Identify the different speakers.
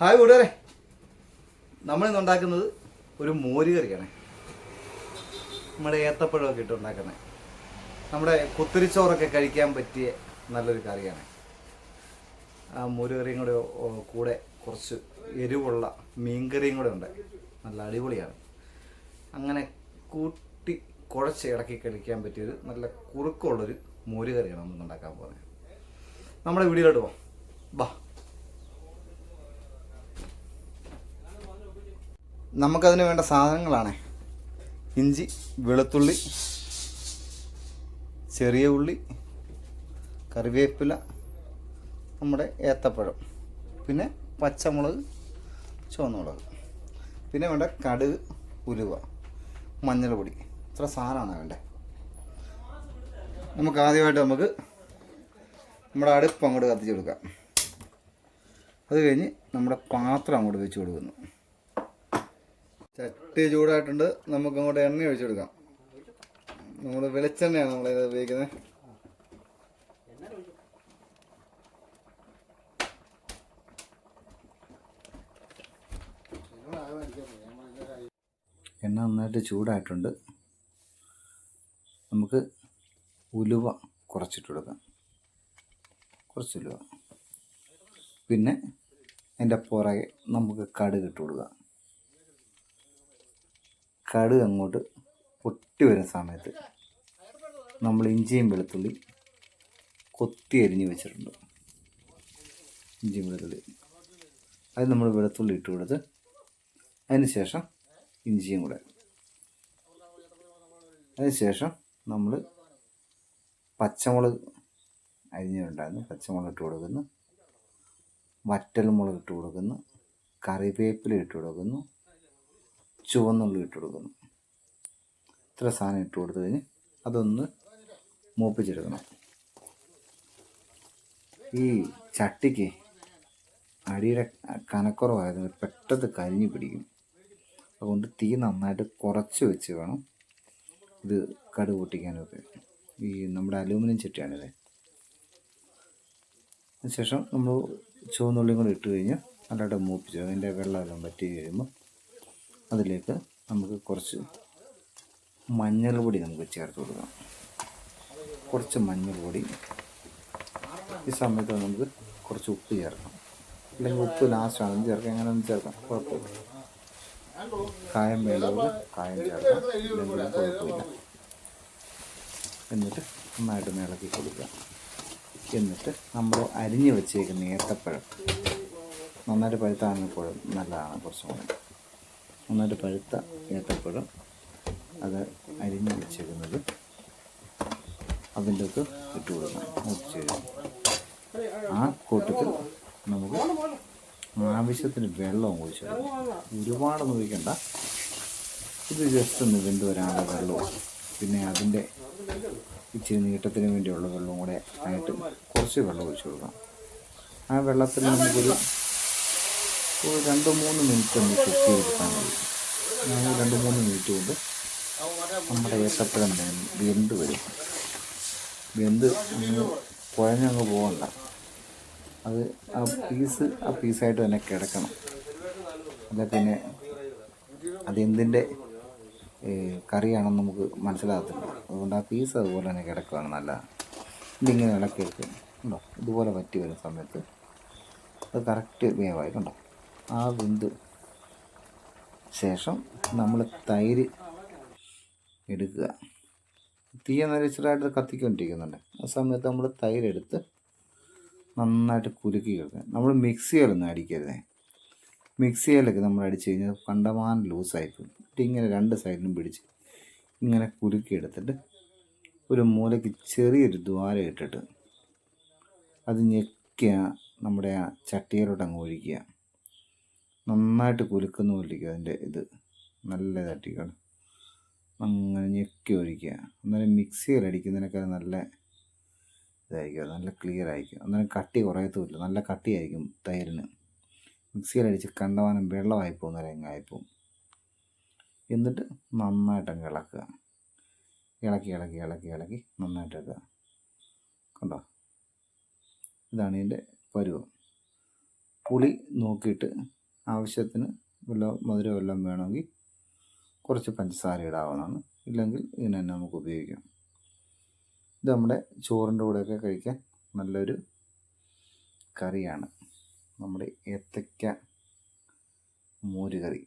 Speaker 1: Hi കൂട്ടുകാരെ. നമ്മളിന്ന് ഉണ്ടാക്കുന്നത് ഒരു മോര് കറിയാണ്. നമ്മുടെ ഏത്തപ്പഴമൊക്കെ ഇട്ട് ഉണ്ടാക്കുന്നത്. നമ്മുടെ കുത്തിരിച്ചോറൊക്കെ കഴിക്കാൻ പറ്റിയ നല്ലൊരു കറിയാണ്. ആ മോര് കറിയും കൂടെ കൂടെ കുറച്ച് എരിവുള്ള മീൻകറിയും കൂടെ ഉണ്ട്. നല്ല അടിപൊളിയാണ്. അങ്ങനെ കൂട്ടി കുഴച്ച് ഇടക്കി കഴിക്കാൻ പറ്റിയൊരു നല്ല കുറുക്കമുള്ളൊരു മോര് കറിയാണ് നമ്മൾ ഉണ്ടാക്കാൻ പോകുന്നത്. നമ്മുടെ വീഡിയോയിലോട്ട് പോവാം ബാ. നമുക്കതിന് വേണ്ട സാധനങ്ങളാണ്. ഇഞ്ചി വെളുത്തുള്ളി ചെറിയ ഉള്ളി കറിവേപ്പില നമ്മുടെ ഏത്തപ്പഴം പിന്നെ പച്ചമുളക് ചുവന്നുമുളക് പിന്നെ വേണ്ട കടുക് ഉലുവ മഞ്ഞൾപ്പൊടി. ഇത്ര സാധനമാണ് വേണ്ടത് നമുക്ക് ആദ്യമായിട്ട് നമുക്ക് നമ്മുടെ അടുപ്പ് അങ്ങോട്ട് കത്തിച്ച് കൊടുക്കാം. അത് കഴിഞ്ഞ് നമ്മുടെ പാത്രം അങ്ങോട്ട് വെച്ച് കൊടുക്കുന്നു. ചട്ടി ചൂടായിട്ടുണ്ട്. നമുക്ക് അങ്ങോട്ട് എണ്ണ ഒഴിച്ചു കൊടുക്കാം നമ്മൾ വെളിച്ചെണ്ണയാണ് നമ്മൾ ഇത് ഉപയോഗിക്കുന്നത് എണ്ണ നന്നായിട്ട് ചൂടായിട്ടുണ്ട്. നമുക്ക് ഉലുവ കുറച്ചിട്ട് കൊടുക്കാം. കുറച്ച് ഉലുവ. പിന്നെ അതിന്റെ പുറകെ നമുക്ക് കടുക് ഇട്ട് കൊടുക്കാം. കടുക് അങ്ങോട്ട് പൊട്ടി വരുന്ന സമയത്ത് നമ്മൾ ഇഞ്ചിയും വെളുത്തുള്ളി കൊത്തി അരിഞ്ഞ് വെച്ചിട്ടുണ്ട്. ഇഞ്ചിയും വെളുത്തുള്ളി. അത് നമ്മൾ വെളുത്തുള്ളി ഇട്ട് കൊടുത്ത് അതിന് ശേഷം ഇഞ്ചിയും കൂടെ. അതിന് ശേഷം നമ്മൾ പച്ചമുളക് അരിഞ്ഞിട്ടുണ്ടായിരുന്നു. പച്ചമുളക് ഇട്ട് കൊടുക്കുന്നു. വറ്റൽമുളക് ഇട്ട് കൊടുക്കുന്നു. കറിവേപ്പില ഇട്ട് കൊടുക്കുന്നു. ചുവന്നുള്ളി ഇട്ട് കൊടുക്കുന്നു. ഇത്ര സാധനം ഇട്ട് കൊടുത്തു കഴിഞ്ഞ് അതൊന്ന് മൂപ്പിച്ചെടുക്കണം. ഈ ചട്ടിക്ക് അടിയുടെ കനക്കുറവായതുകൊണ്ട് പെട്ടെന്ന് കരിഞ്ഞു പിടിക്കും. അതുകൊണ്ട് തീ നന്നായിട്ട് കുറച്ച് വെച്ച് വേണം ഇത് കടു പൊട്ടിക്കാനൊക്കെ ഈ നമ്മുടെ അലൂമിനിയം ചട്ടിയാണിത്. അതിനുശേഷം നമ്മൾ ചുവന്നുള്ളിയും കൂടെ ഇട്ട് കഴിഞ്ഞാൽ നല്ലതായിട്ട് മൂപ്പിച്ചു അതിന്റെ വെള്ളമെല്ലാം വറ്റി കഴിയുമ്പോൾ അതിലേക്ക് നമുക്ക് കുറച്ച് മഞ്ഞൾപൊടി നമുക്ക് ചേർത്ത് കൊടുക്കാം. കുറച്ച് മഞ്ഞൾപൊടി ഈ സമയത്ത് നമുക്ക് കുറച്ച് ഉപ്പ് ചേർക്കാം. അല്ലെങ്കിൽ ഉപ്പ് ലാസ്റ്റ് ആണെന്ന് ചേർക്കാം. എങ്ങനെ ഒന്ന് ചേർക്കാം. കുഴപ്പമില്ല. കായം വേണ്ടവർ കായം ചേർക്കാം. കുഴപ്പമില്ല. എന്നിട്ട് നന്നായിട്ട് ഇളക്കി കൊടുക്കുക. എന്നിട്ട് നമ്മൾ അരിഞ്ഞ് വെച്ചേക്കുന്ന ഏത്തപ്പഴം നന്നായിട്ട് പഴുത്താണെപ്പോഴും നല്ലതാണ് കുറച്ചും കൂടെ. നന്നായിട്ട് പഴുത്ത ഏത്തപ്പഴം അത് അരിഞ്ഞ് വെച്ചേക്കുന്നത്. അതിന്റെ ഒക്കെ ഇട്ട് കൊടുക്കണം മുറിച്ച് ആ കൂട്ടത്തിൽ നമുക്ക് ആവശ്യത്തിന് വെള്ളം ഒഴിച്ചു ഒരുപാടൊന്നും ഒഴിക്കണ്ട ഇത് ജസ്റ്റ് ഒന്ന് വെന്ത് വരാനുള്ള വെള്ളവും പിന്നെ അതിന്റെ ഇച്ചിരി നീട്ടത്തിന് വേണ്ടിയുള്ള വെള്ളവും കൂടെ ആയിട്ട് കുറച്ച് വെള്ളം ഒഴിച്ചു കൊടുക്കണം. ആ വെള്ളത്തിൽ നമുക്കൊരു ഒരു രണ്ട് മൂന്ന് മിനിറ്റ് ഒന്ന് കുക്ക് ചെയ്തെടുക്കാൻ മതി. ഞങ്ങൾ രണ്ട് മൂന്ന് മിനിറ്റ് കൊണ്ട് നമ്മുടെ ഏത്തപ്പഴം വെന്ത് വരും. വെന്ത് കുഴഞ്ഞങ്ങ് പോകണ്ട അത് ആ പീസ് ആ പീസായിട്ട് തന്നെ കിടക്കണം. അല്ല പിന്നെ അതെന്തിന്റെ കറിയാണെന്ന് നമുക്ക് മനസ്സിലാകത്തില്ല. അതുകൊണ്ട് ആ പീസ് അതുപോലെ തന്നെ കിടക്കുകയാണ് നല്ല. ഇതിങ്ങനെ ഇളക്കി ഉണ്ടോ ഇതുപോലെ പറ്റി വരുന്ന സമയത്ത് അത് കറക്റ്റ് വേവായി കണ്ടോ? ആ ബിന്ദു ശേഷം നമ്മൾ തൈര് എടുക്കുക. തീ നല്ല ചെറുതായിട്ട് കത്തിക്കൊണ്ടിരിക്കുന്നുണ്ട് ആ സമയത്ത് നമ്മൾ തൈരെടുത്ത് നന്നായിട്ട് കുലുക്കി കിടക്കുക നമ്മൾ മിക്സിയിലൊന്നും അടിക്കരുതേ. മിക്സിയിലൊക്കെ നമ്മൾ അടിച്ച് കഴിഞ്ഞാൽ കണ്ടമാനം ലൂസായിപ്പോകും എന്നിട്ട് ഇങ്ങനെ രണ്ട് സൈഡിലും പിടിച്ച് ഇങ്ങനെ കുലുക്കി എടുത്തിട്ട് ഒരു മൂലയ്ക്ക് ചെറിയൊരു ദ്വാരം ഇട്ടിട്ട് അത് ഞെക്കുക നമ്മുടെ ആ ചട്ടിയിലോട്ട് അങ്ങ് ഒഴിക്കുക. നന്നായിട്ട് കുലുക്കുന്ന പോലിരിക്കും അതിന്റെ ഇത്. നല്ല തട്ടിക്കാണ് അങ്ങനെ ഞെക്കി ഒഴിക്കുക അന്നേരം മിക്സിയിൽ അടിക്കുന്നതിനൊക്കെ നല്ല ഇതായിരിക്കും. നല്ല ക്ലിയർ ആയിരിക്കും. അന്നേരം കട്ടി കുറയത്തുമില്ല. നല്ല കട്ടിയായിരിക്കും തൈരിന്. മിക്സിയിൽ അടിച്ച് കണ്ടവാനം വെള്ളമായി പോകുന്ന പോകും എന്നിട്ട് നന്നായിട്ട് അങ്ങ് ഇളക്കുക. ഇളക്കി ഇളക്കി ഇളക്കി ഇളക്കി നന്നായിട്ട് വെക്കുക കണ്ടോ? ഇതാണ് ഇതിന്റെ പരുവം. പുളി നോക്കിയിട്ട് ആവശ്യത്തിന് വല്ല മധുരം എല്ലാം വേണമെങ്കിൽ കുറച്ച് പഞ്ചസാര ഇടാവുന്നതാണ്. ഇല്ലെങ്കിൽ ഇങ്ങനെ തന്നെ നമുക്ക് ഉപയോഗിക്കാം. ഇത് നമ്മുടെ ചോറിന്റെ കൂടെയൊക്കെ കഴിക്കാൻ നല്ലൊരു കറിയാണ്. നമ്മുടെ ഏത്തയ്ക്ക മോര് കറി